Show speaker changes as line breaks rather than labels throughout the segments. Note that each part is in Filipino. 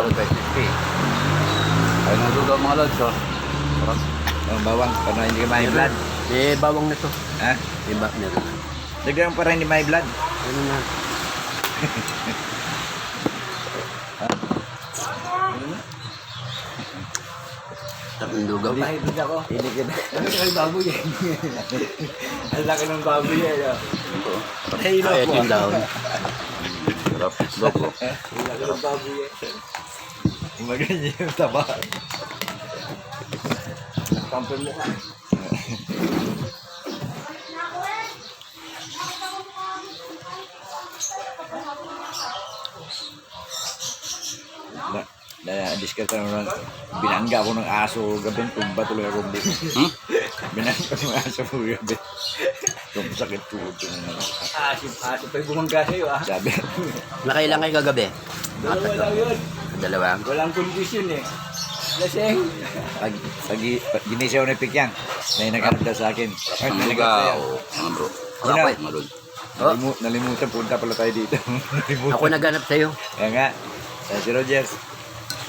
Followed by 50. Ay, nalugaw mga lods, oh. Sarap.
Ang bawang, para hindi ka may blood.
Eh, bawang na to.
Ha?
Diba? Meron.
Dagdag para hindi may blood.
Ano na? Tapos lugaw pa.
Mahibig ako. Hindi ka.
Ano kay baboy eh. Ang laki ng baboy eh. ah.
Ay, ito yung daon.
Sarap. Loko.
Maganyan yung taba.
Kampi mo ka.
Na, na discard naman. Binangga ako ng aso gabi. Tumba tuloy ako dito.
Hmm?
Binangga ng aso ko gabi. Kung sakit tuhod ko na naman.
Asip, asip pa yung bumangga sa'yo ah.
Sabi,
Nakailan kayo kagabi?
Dalawa lang yun.
Dalawa.
Walang kondisyon eh. Laseng.
pag, pag, pag ginisaw na pikyang, may naghanap daw sa akin. Ay,
Ang
may naghanap
Mga bro.
Sino?
Sarap, mga lods.
Oh.
Nalimu, nalimutan, punta pala tayo dito.
Ako naghanap sa'yo.
Kaya nga, si Rogers,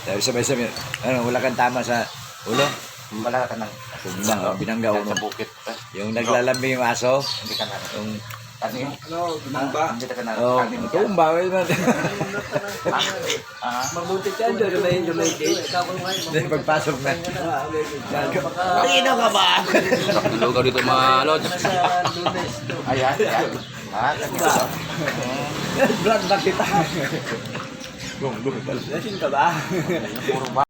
sabi sabay-sabay, ano, wala kang tama sa ulo.
Wala ka nang
Binang, binangga ulo.
sa bukit.
Yung naglalambing yung aso,
Hindi ka na.
yung,
Ano yun?
Ano, bumangga.
Hindi ka na.
oh, ang bawal man.
Ah,
Mabuti ka doon. Lumay, lumay date.
Pagpasok na.
Tino ka ba?
lugaw dito mga lods. Ayan, ayan. Ah,
Vlog ba kita? Lasing ka ba?
Puro ba?